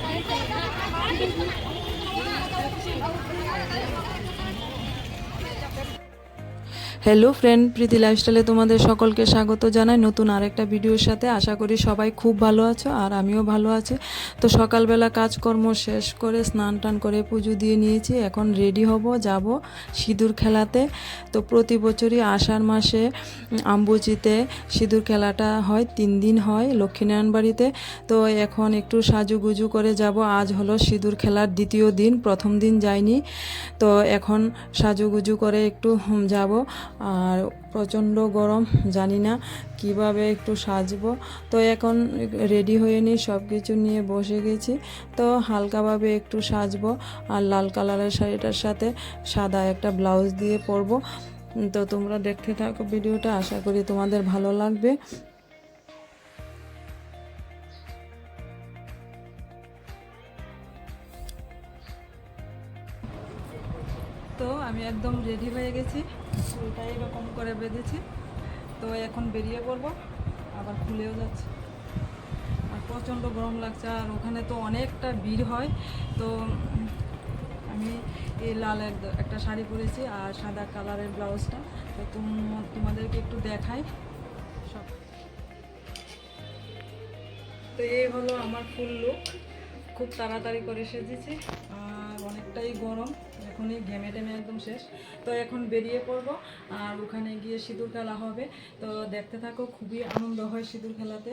Thank you. Hello friend Priti লাইফস্টাইলে তোমাদের সকলকে স্বাগত জানাই নতুন আরেকটা ভিডিওর সাথে। আশা করি সবাই খুব ভালো আছো আর আমিও ভালো আছি। তো সকালবেলা কাজকর্ম শেষ করে স্নান টান করে পুজো দিয়ে নিয়েছি, এখন রেডি হব, যাব সিঁদুর খেলাতে। তো প্রতি বছরই আষাঢ় মাসে আম্বুচিতে সিঁদুর খেলাটা হয়, তিন দিন হয় লক্ষ্মীনারায়ণ বাড়িতে। তো এখন একটু সাজুগুজু করে যাব, আজ হলো সিঁদুর খেলার দ্বিতীয় দিন, প্রথম দিন যাইনি। তো এখন সাজুগুজু করে একটু যাব। আর প্রচণ্ড গরম, জানি না কীভাবে একটু সাজবো। তো এখন রেডি হয়ে নিই সব কিছু নিয়ে বসে গেছি। তো হালকাভাবে একটু সাজবো আর লাল কালারের শাড়িটার সাথে সাদা একটা ব্লাউজ দিয়ে পরবো। তো তোমরা দেখতে থাকো ভিডিওটা, আশা করি তোমাদের ভালো লাগবে। একদম রেডি হয়ে গেছি। চুলটা এরকম করে বেঁধেছি। তো এখন বেরিয়ে পড়ব, আবার খুলেও যাচ্ছে। আর প্রচণ্ড গরম লাগছে, আর ওখানে তো অনেকটা ভিড় হয়। তো আমি এই লাল এক- একটা শাড়ি পরেছি আর সাদা কালারের ব্লাউজটা। তো তুম- তোমাদেরকে একটু দেখাই। সব। তো এই হলো আমার ফুল লুক খুব তাড়াতাড়ি করে সেজেছি। আর অনেকটাই গরম। এখনই ঘেমে টেমে একদম শেষ। তো এখন বেরিয়ে পড়ব, আর ওখানে গিয়ে সিঁদুর খেলা হবে। তো দেখতে থাকো, খুবই আনন্দ হয় সিঁদুর খেলাতে।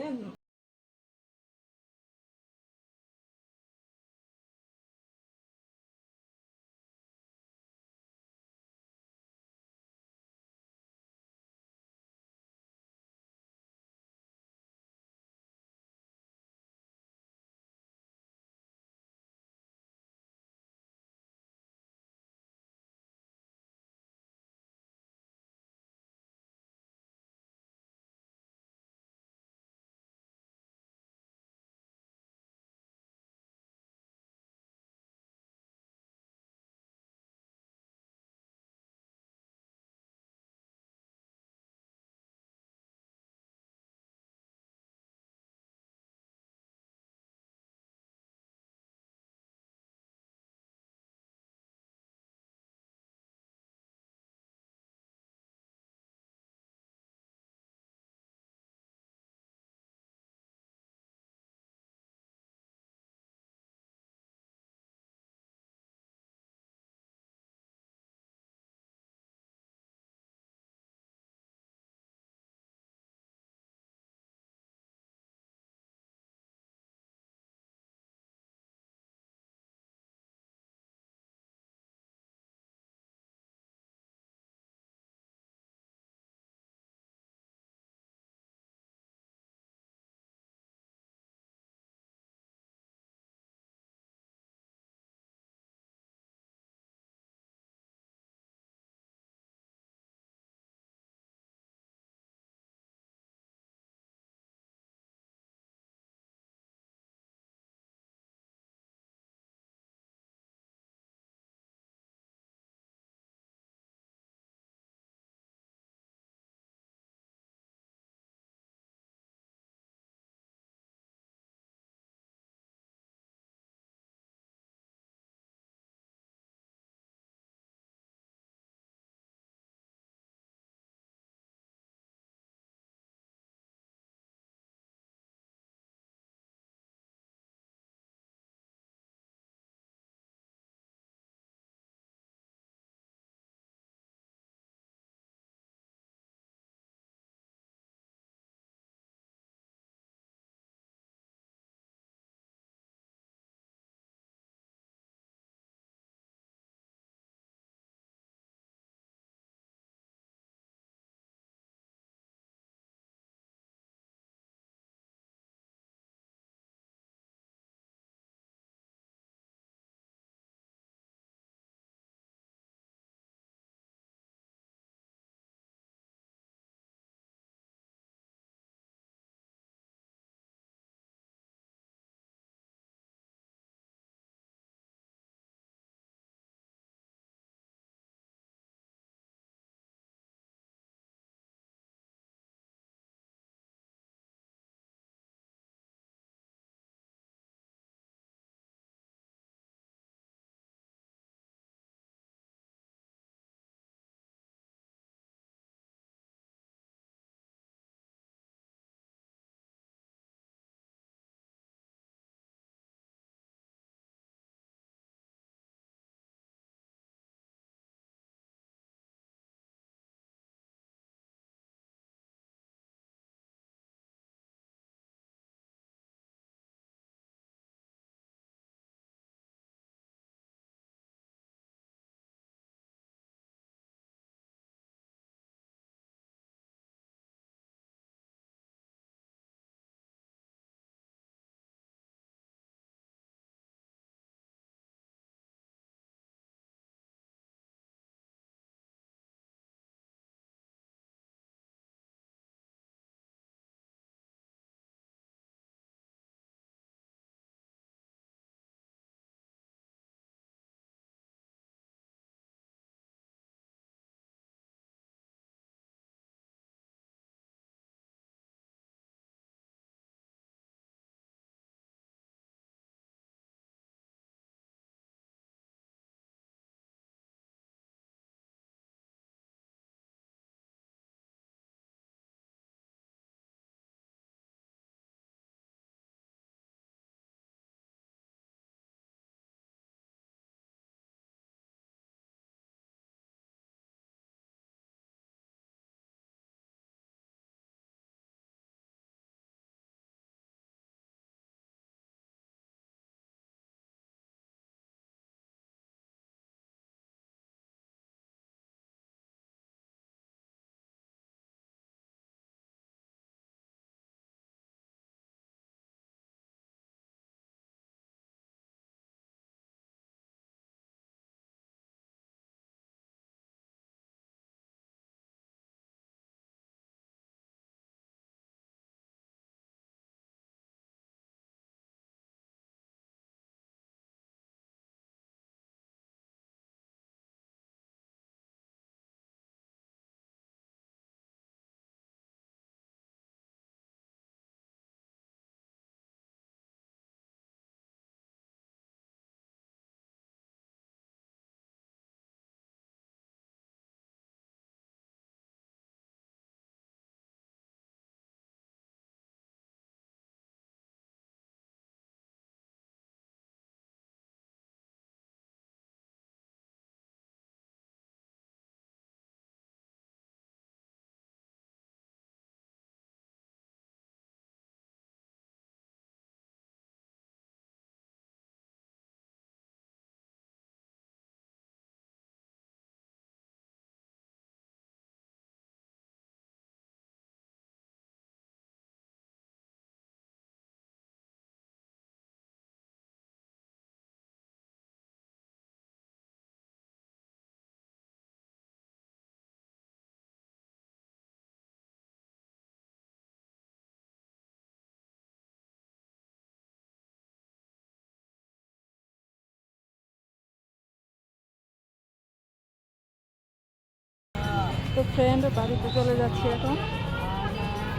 তো ফ্রেন্ড বাড়িতে চলে যাচ্ছি এখন।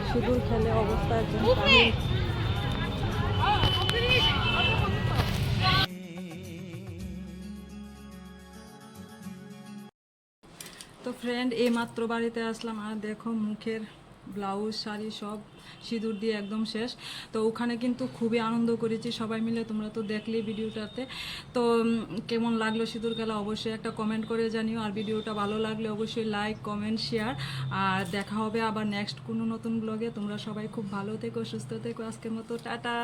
সিঁদুর খেলে অবস্থা একদম তো ফ্রেন্ড এই মাত্র বাড়িতে আসলাম আর দেখো মুখের ব্লাউজ, শাড়ি সব সিঁদুর দিয়ে একদম শেষ। তো ওখানে কিন্তু খুবই আনন্দ করেছি সবাই মিলে, তোমরা তো দেখলে ভিডিওটাতে। তো কেমন লাগল সিঁদুর খেলা অবশ্যই একটা কমেন্ট করে জানিও। আর ভিডিওটা ভালো লাগলে অবশ্যই লাইক কমেন্ট শেয়ার আর দেখা হবে আবার নেক্সট কোনো নতুন ব্লগে তোমরা সবাই খুব ভালো থেকো, সুস্থ থেকো। আজকের মতো, টাটা।